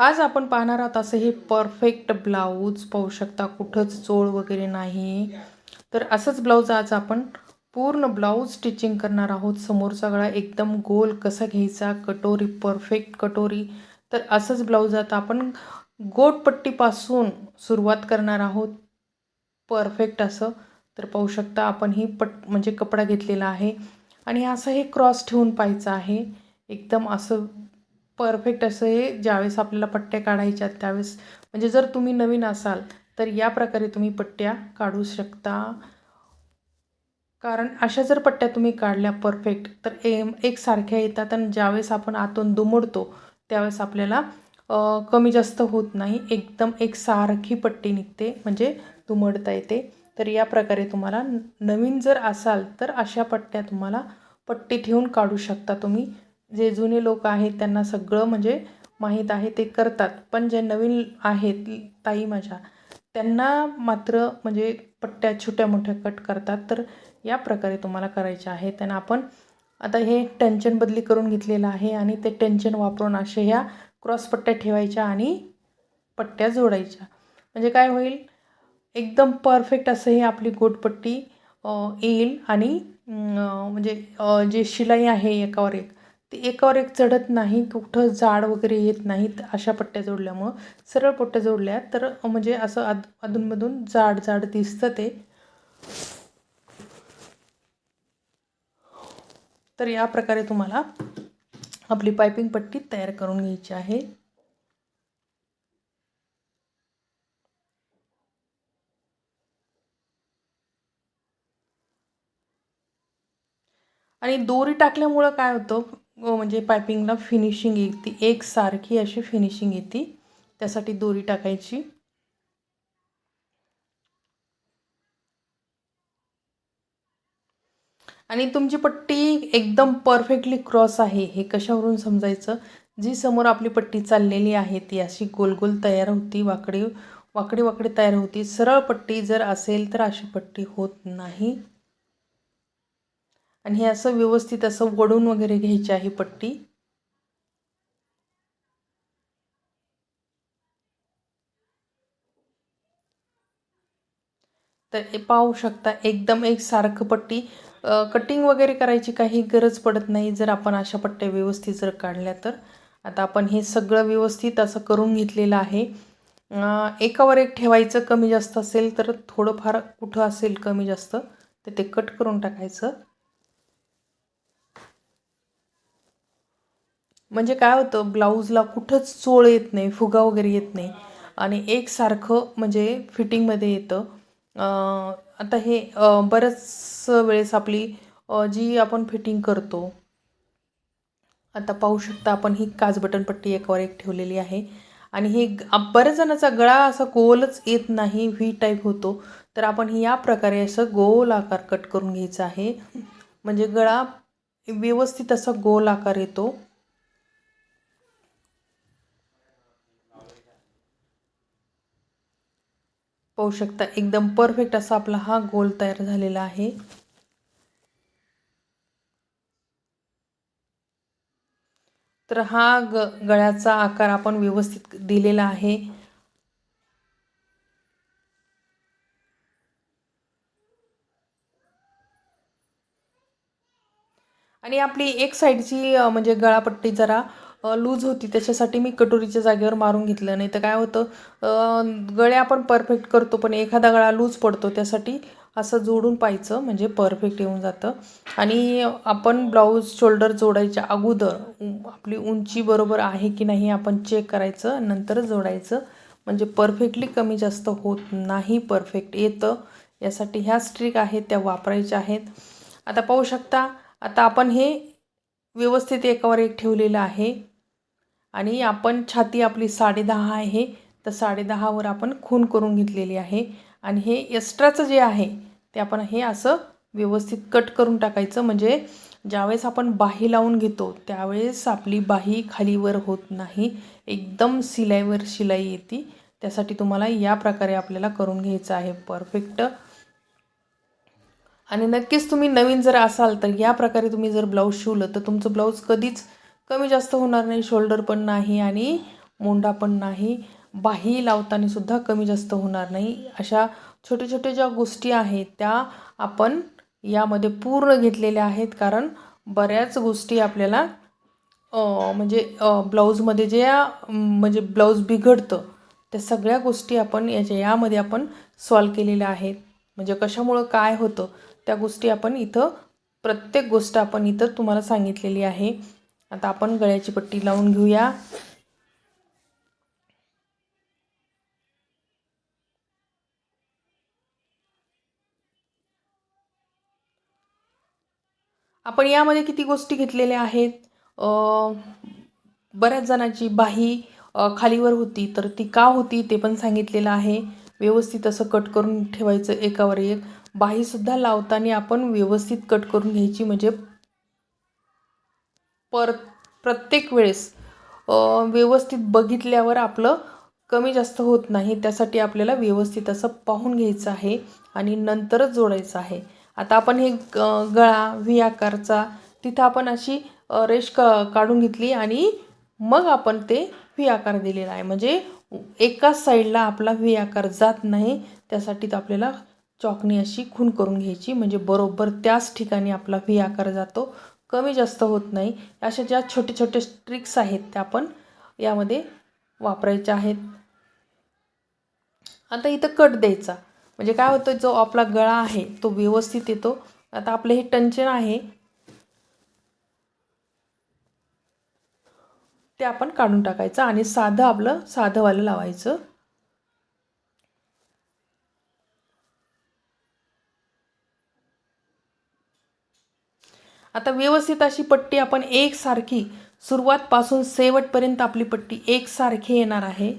आज आपण पाहणार आहोत असं हे परफेक्ट ब्लाऊज पाहू शकता. कुठंच चोळ वगैरे नाही. तर असंच ब्लाऊज आज आपण पूर्ण ब्लाऊज स्टिचिंग करणार आहोत. समोरचा गळा एकदम गोल कसा घ्यायचा? कटोरी परफेक्ट कटोरी. तर असंच ब्लाऊज आता आपण गोटपट्टीपासून सुरुवात करणार आहोत. परफेक्ट असं. तर पाहू शकता आपण ही पट म्हणजे कपडा घेतलेला आहे. आणि असं हे क्रॉस ठेवून पाहायचं आहे. एकदम असं परफेक्ट असं हे ज्यावेळेस आपल्याला पट्ट्या काढायच्या त्यावेळेस म्हणजे जर तुम्ही नवीन असाल तर या प्रकारे तुम्ही पट्ट्या काढू शकता. कारण अशा जर पट्ट्या तुम्ही काढल्या परफेक्ट तर ए एकसारख्या येतात आणि ज्यावेळेस आपण आतून दुमडतो त्यावेळेस आपल्याला कमी जास्त होत नाही. एकदम एकसारखी पट्टी निघते म्हणजे दुमडता येते. तर या प्रकारे तुम्हाला नवीन जर असाल तर अशा पट्ट्या तुम्हाला पट्टी ठेवून काढू शकता तुम्ही. जे जुने लोक आहेत त्यांना सगळं म्हणजे माहीत आहे ते करतात. पण जे नवीन आहेत ताई माझ्या त्यांना मात्र म्हणजे पट्ट्या छोट्या मोठ्या कट करतात. तर या प्रकारे तुम्हाला करायच्या आहे. त्यांना आपण आता हे टेन्शन बदली करून घेतलेलं आहे आणि ते टेन्शन वापरून असे ह्या क्रॉस पट्ट्या ठेवायच्या आणि पट्ट्या जोडायच्या. म्हणजे काय होईल? एकदम परफेक्ट असं हे आपली गोटपट्टी येईल आणि म्हणजे जे शिलाई आहे एकावर एक ते एकावर एक चढत नाही कुठं जाड वगैरे येत नाहीत अशा पट्ट्या जोडल्यामुळं. सरळ पट्ट्या जोडल्या तर म्हणजे असं आद अधूनमधून जाड जाड दिसतं ते. तर या प्रकारे तुम्हाला आपली पायपिंग पट्टी तयार करून घ्यायची आहे. आणि दोरी टाकल्यामुळं काय होतं? हो, म्हणजे पायपिंगला फिनिशिंग येते. एकसारखी अशी फिनिशिंग येते. त्यासाठी दोरी टाकायची. आणि तुमची पट्टी एकदम परफेक्टली क्रॉस आहे. हे कशावरून समजायचं? जी समोर आपली पट्टी चाललेली आहे ती अशी गोल गोल तयार होती वाकडी वाकडी वाकडी तयार होती. सरळ पट्टी जर असेल तर अशी पट्टी होत नाही. आणि हे असं व्यवस्थित असं वडून वगैरे घ्यायची आहे पट्टी. तर पाहू शकता एकदम एक सारखं पट्टी. कटिंग वगैरे करायची काही गरज पडत नाही जर आपण अशा पट्ट्या व्यवस्थित जर काढल्या तर. आता आपण हे सगळं व्यवस्थित असं करून घेतलेलं आहे. एकावर एक ठेवायचं कमी जास्त असेल तर थोडंफार कुठं असेल कमी जास्त तर ते कट करून टाकायचं. म्हणजे काय होतं ब्लाऊजला कुठंच चोळ येत नाही फुगा वगैरे येत नाही. आणि एकसारखं म्हणजे फिटिंगमध्ये येतं. आता हे बरंच वेळेस आपली जी आपण फिटिंग करतो आता पाहू शकता आपण ही काच बटन पट्टी एकावर एक ठेवलेली आहे. आणि हे बऱ्याच जणाचा गळा असा गोलच येत नाही व्ही टाईप होतो. तर आपण ही या प्रकारे असं गोल आकार कट करून घ्यायचा आहे. म्हणजे गळा व्यवस्थित असा गोल आकार येतो. पाहू शकता एकदम परफेक्ट असा आपला हा गोल तयार झालेला आहे. तर हा ग गळ्याचा आकार आपण व्यवस्थित दिलेला आहे. आणि आपली एक साईडची म्हणजे गळापट्टी जरा लूज होती. त्याच्यासाठी मी कटोरीच्या जागेवर मारून घेतलं. नाही तर काय होतं गळे आपण परफेक्ट करतो पण एखादा गळा लूज पडतो त्यासाठी असं जोडून पाहायचं म्हणजे परफेक्ट येऊन जातं. आणि आपण ब्लाऊज शोल्डर जोडायच्या अगोदर आपली उंची बरोबर आहे की नाही आपण चेक करायचं नंतर जोडायचं. म्हणजे परफेक्टली कमी जास्त होत नाही परफेक्ट येतं. यासाठी ह्या स्ट्रिक आहेत त्या वापरायच्या आहेत. आता पाहू शकता आता आपण हे व्यवस्थित एकावर एक ठेवलेलं आहे. आणि आपण छाती आपली साडेदहा आहे तर साडेदहावर आपण खून करून घेतलेली आहे. आणि हे एक्स्ट्राचं जे आहे ते आपण हे असं व्यवस्थित कट करून टाकायचं. म्हणजे ज्यावेळेस आपण बाही लावून घेतो त्यावेळेस आपली बाही खालीवर होत नाही. एकदम शिलाईवर शिलाई येते. त्यासाठी तुम्हाला या प्रकारे आपल्याला करून घ्यायचं आहे. परफेक्ट आणि नक्कीच तुम्ही नवीन जर असाल तर या प्रकारे तुम्ही जर ब्लाऊज शिवलं तर तुमचं ब्लाऊज कधीच कमी जास्त होणार नाही शोल्डर पण नाही आणि मुंडा पण नाही. बाही लावताना सुद्धा कमी जास्त होणार नाही. अशा छोट्या छोट्या ज्या गोष्टी आहेत त्या आपण यामध्ये पूर्ण घेतलेल्या आहेत. कारण बऱ्याच गोष्टी आपल्याला म्हणजे ब्लाऊजमध्ये जे म्हणजे ब्लाऊज बिघडतं त्या सगळ्या गोष्टी आपण याच्या यामध्ये आपण सॉल्व केलेल्या आहेत. म्हणजे कशामुळं काय होतं त्या गोष्टी आपण इथं प्रत्येक गोष्ट आपण इथं तुम्हाला सांगितलेली आहे. आता आपण गळ्याची पट्टी लावून घेऊया. आपण यामध्ये किती गोष्टी घेतलेल्या आहेत? बऱ्याच जणांची बाही खालीवर होती तर ती का होती ते पण सांगितलेलं आहे. व्यवस्थित असं कट करून ठेवायचं एकावर एक. बाहीसुद्धा लावताना आपण व्यवस्थित कट करून घ्यायची म्हणजे पर प्रत्येक वेळेस व्यवस्थित बघितल्यावर आपलं कमी जास्त होत नाही. त्यासाठी आपल्याला व्यवस्थित असं पाहून घ्यायचं आहे आणि नंतरच जोडायचं आहे. आता आपण हे गळा व्ही आकारचा तिथं आपण अशी रेश क काढून घेतली आणि मग आपण ते व्ही आकार दिलेला आहे. म्हणजे एकाच साईडला आपला व्ही आकार जात नाही त्यासाठी तर आपल्याला चॉकनी अशी खून करून घ्यायची. म्हणजे बरोबर त्याच ठिकाणी आपला व्ही आकार जातो. कमी जास्त होत नाही. अशा ज्या छोटे छोटे ट्रिक्स आहेत त्या आपण यामध्ये वापरायच्या आहेत. आता इथं कट द्यायचा. म्हणजे काय होतं जो आपला गळा आहे तो व्यवस्थित येतो. आता आपलं हे टंचन आहे. ते आपण काढून टाकायचं आणि साधं आपलं साधंवालं लावायचं. आता व्यवस्थित अशी पट्टी आपण एकसारखी सुरुवातपासून शेवटपर्यंत आपली पट्टी एकसारखी येणार आहे.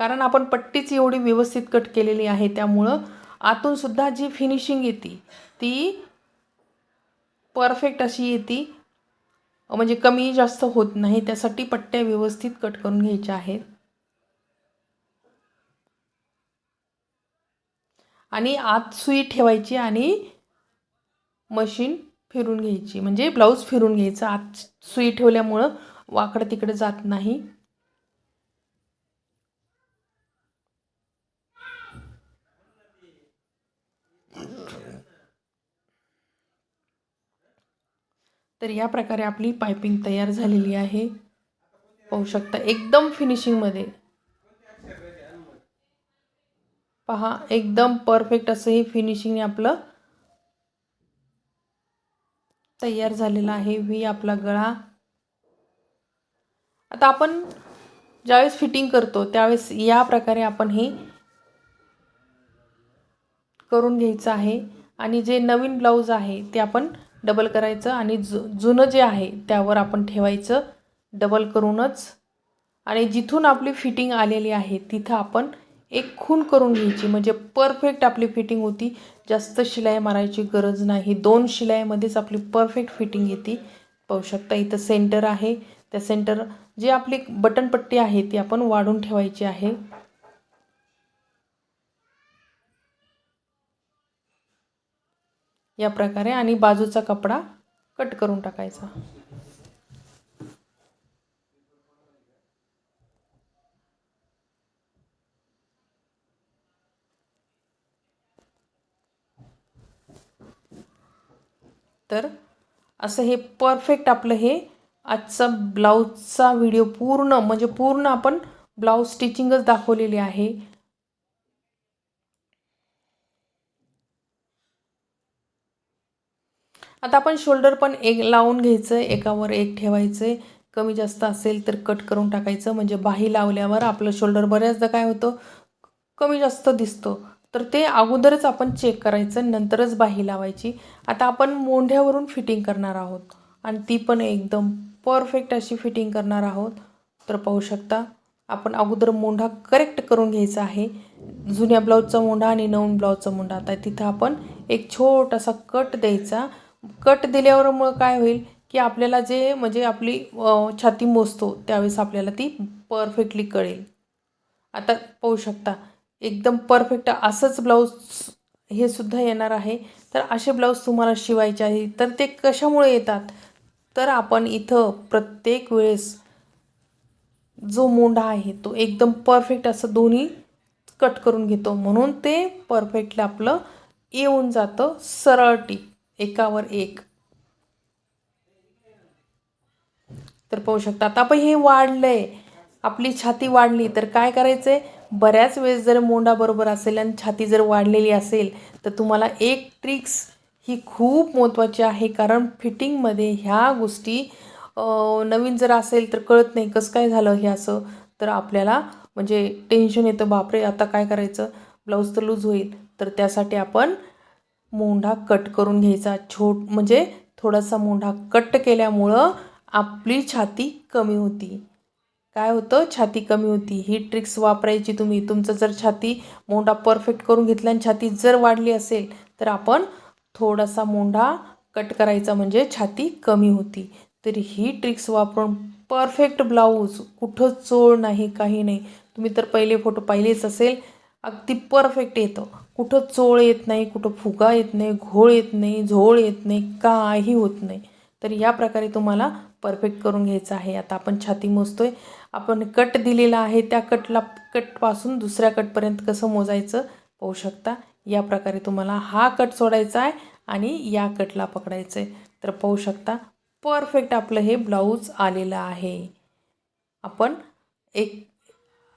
कारण आपण पट्टीच एवढी व्यवस्थित कट केलेली आहे त्यामुळं आतून सुद्धा जी फिनिशिंग येते ती परफेक्ट अशी येते. म्हणजे कमी जास्त होत नाही त्यासाठी पट्ट्या व्यवस्थित कट करून घ्यायच्या आहेत. आणि आत सुई ठेवायची आणि मशीन फिरून घ्यायची. म्हणजे ब्लाऊज फिरून घ्यायचा. आत सुई ठेवल्यामुळं वाकडं तिकडे जात नाही. तर या प्रकारे आपली पायपिंग तयार झालेली आहे. पाहू शकता एकदम फिनिशिंगमध्ये पहा एकदम परफेक्ट असं हे फिनिशिंगने आपलं तयार झालेला आहे. व्ही आपला गळा. आता आपण ज्यावेळेस फिटिंग करतो त्यावेळेस या प्रकारे आपण हे करून घ्यायचं आहे. आणि जे नवीन ब्लाऊज आहे ते आपण डबल करायचं आणि जु जुनं जे आहे त्यावर आपण ठेवायचं डबल करूनच. आणि जिथून आपली फिटिंग आलेली आहे तिथं आपण एक खून करून घ्यायची. म्हणजे परफेक्ट आपली फिटिंग होती. जास्त शिलाई मारायची गरज नाही. दोन शिलाईमध्येच आपली परफेक्ट फिटिंग येते. पाहू शकता इथं सेंटर आहे. त्या सेंटर जे आपली बटनपट्टी आहे ती आपण वाढून ठेवायची आहे. या प्रकारे आणि बाजूचा कपडा कट करून टाकायचा. तर असं हे परफेक्ट आपलं हे आजचा ब्लाऊजचा व्हिडिओ पूर्ण म्हणजे पूर्ण आपण ब्लाऊज स्टिचिंगच दाखवलेली आहे. आता आपण शोल्डर पण एक लावून घ्यायचं आहे एकावर एक ठेवायचं आहे कमी जास्त असेल तर कट करून टाकायचं म्हणजे बाही लावल्यावर आपलं शोल्डर बऱ्याचदा काय होतं? कमी जास्त दिसतो. तर ते अगोदरच आपण चेक करायचं नंतरच बाही लावायची. आता आपण मोंढ्यावरून फिटिंग करणार आहोत. आणि ती पण एकदम परफेक्ट अशी फिटिंग करणार आहोत. तर पाहू शकता आपण अगोदर मोंढा करेक्ट करून घ्यायचा आहे. जुन्या ब्लाऊजचा मोंढा आणि नवीन ब्लाऊजचा मोंढा. आता तिथं आपण एक छोटासा कट द्यायचा. कट दिल्यावर मग काय होईल की आपल्याला जे म्हणजे आपली छाती मोजतो त्यावेळेस आपल्याला ती परफेक्टली कळेल. आता पाहू शकता एकदम परफेक्ट असंच ब्लाऊज हे सुद्धा येणार आहे. तर असे ब्लाऊज तुम्हाला शिवायचे आहे. तर ते कशामुळे येतात? तर आपण इथं प्रत्येक वेळेस जो मोंढा आहे तो एकदम परफेक्ट असं दोन्ही कट करून घेतो. म्हणून ते परफेक्टली आपलं येऊन जातं सरळ टीप. एकावर एक. तर पाहू शकता आता आपण हे वाढलंय. आपली छाती वाढली तर काय करायचंय? बऱ्याच वेळेस जर मोंडा बरोबर असेल आणि छाती जर वाढलेली असेल तर तुम्हाला एक ट्रिक्स ही खूप महत्त्वाची आहे. कारण फिटिंगमध्ये ह्या गोष्टी नवीन जर असेल तर कळत नाही कसं काय झालं हे असं. तर आपल्याला म्हणजे टेन्शन येतं. बापरे आता काय करायचं? ब्लाऊज तर लूज होईल. तर त्यासाठी आपण मोंढा कट करून घ्यायचा. छोट म्हणजे थोडासा मोंढा कट केल्यामुळं आपली छाती कमी होती. काय होतं? छाती कमी होती. ही ट्रिक्स वापरायची तुम्ही. तुमचं जर छाती मोंढा परफेक्ट करून घेतला आणि छाती जर वाढली असेल तर आपण थोडासा मोंढा कट करायचा म्हणजे छाती कमी होती. तर ही ट्रिक्स वापरून परफेक्ट ब्लाऊज कुठं चोळ नाही काही नाही. तुम्ही तर पहिले फोटो पाहिलेच असेल. अगदी परफेक्ट येतं. कुठं चोळ येत नाही कुठं फुगा येत नाही घोळ येत नाही झोळ येत नाही काही होत नाही. तर या प्रकारे तुम्हाला परफेक्ट करून घ्यायचं आहे. आता आपण छाती मोजतोय. आपण कट दिलेला आहे त्या कटला कटपासून दुसऱ्या कटपर्यंत कसं मोजायचं पाहू शकता. या प्रकारे तुम्हाला हा कट सोडायचा आहे आणि या कटला पकडायचं आहे तर पाहू शकता परफेक्ट आपलं हे ब्लाऊज आलेलं आहे. आपण एक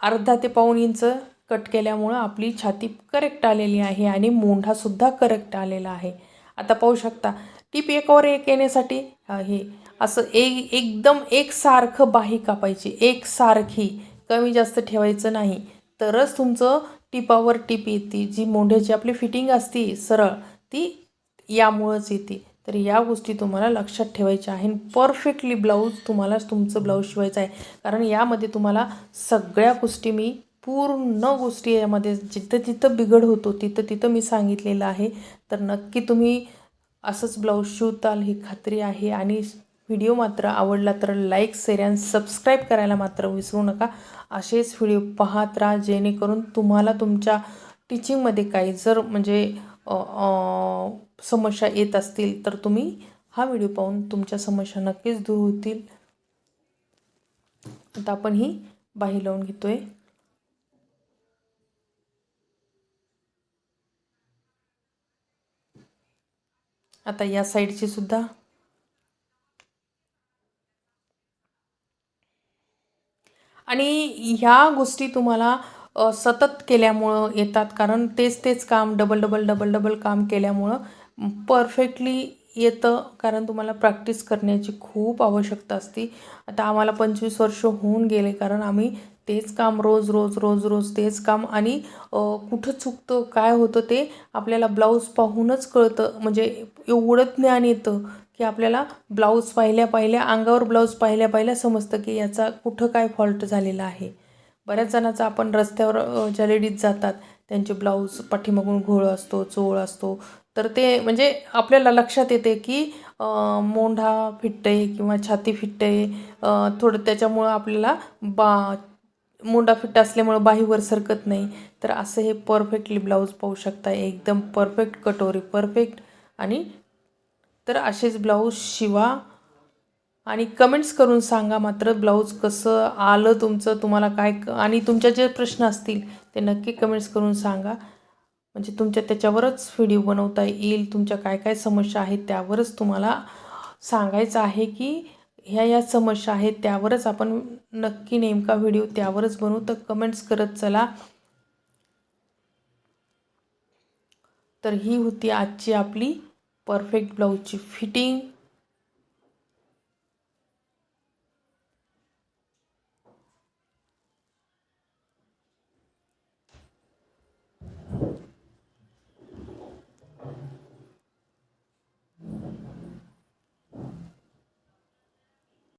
अर्धा ते पाऊण इंच कट केल्यामुळं आपली छाती करेक्ट आलेली आहे आणि मोंढासुद्धा करेक्ट आलेला आहे. आता पाहू शकता टीप एकावर एक येण्यासाठी हे असं एक एकदम एकसारखं बाही कापायची. एकसारखी. कमी जास्त ठेवायचं नाही. तरच तुमचं टिपावर टीप येते. जी मोंढ्याची आपली फिटिंग असती सरळ ती यामुळंच येते. तर या गोष्टी तुम्हाला लक्षात ठेवायच्या आहे परफेक्टली ब्लाऊज तुम्हाला तुमचं ब्लाऊज शिवायचं आहे. कारण यामध्ये तुम्हाला सगळ्या गोष्टी मी पूर्ण गोष्टी यामध्ये जिथं जिथं बिघड होतो तिथं तिथं मी सांगितलेलं आहे. तर नक्की तुम्ही असंच ब्लाऊज शिवताल ही खात्री आहे. आणि व्हिडिओ मात्र आवडला तर लाईक शेअर आणि सबस्क्राईब करायला मात्र विसरू नका. असेच व्हिडिओ पाहत राहा जेणेकरून तुम्हाला तुमच्या टीचिंगमध्ये काही जर म्हणजे समस्या येत असतील तर तुम्ही हा व्हिडिओ पाहून तुमच्या समस्या नक्कीच दूर होतील. आता आपण ही बाही लावून घेतोय. आता या साईडची सुद्धा आणि ह्या गोष्टी तुम्हाला सतत केल्यामुळं येतात. कारण तेच तेच काम डबल डबल डबल डबल काम केल्यामुळं परफेक्टली येतं. कारण तुम्हाला प्रॅक्टिस करण्याची खूप आवश्यकता असते. आता आम्हाला पंचवीस वर्ष होऊन गेले. कारण आम्ही तेच काम रोज रोज रोज रोज तेच काम आणि कुठं चुकतं काय होतं ते आपल्याला ब्लाऊज पाहूनच कळतं. म्हणजे एवढं ज्ञान येतं. की आपल्याला ब्लाऊज पाहिल्या पाहिल्या अंगावर ब्लाऊज पाहिल्या पाहिल्या समजतं की याचा कुठं काय फॉल्ट झालेला आहे. बऱ्याच जणांचा आपण रस्त्यावर ज्या लेडीज जातात त्यांचे ब्लाऊज पाठीमागून घोळ असतो चोळ असतो. तर ते म्हणजे आपल्याला लक्षात येते की मोंढा फिटते किंवा छाती फिटते थोडं त्याच्यामुळं आपल्याला बा मोंढा फिट असल्यामुळं बाहीवर सरकत नाही. तर असं हे परफेक्टली ब्लाऊज पाहू शकता. एकदम परफेक्ट कटोरी परफेक्ट आणि तर असेच ब्लाऊज शिवा आणि कमेंट्स करून सांगा मात्र ब्लाऊज कसं आलं तुमचं तुम्हाला काय क- आणि तुमच्या जे प्रश्न असतील ते नक्की कमेंट्स करून सांगा. म्हणजे तुमच्या त्याच्यावरच व्हिडिओ बनवता येईल तुमच्या काय काय समस्या आहेत त्यावरच तुम्हाला सांगायचं आहे की ह्या ह्या समस्या आहेत त्यावरच आपण नक्की नेमका व्हिडिओ त्यावरच बनवू. तर कमेंट्स करत चला. तर ही होती आजची आपली परफेक्ट ब्लाऊजची फिटिंग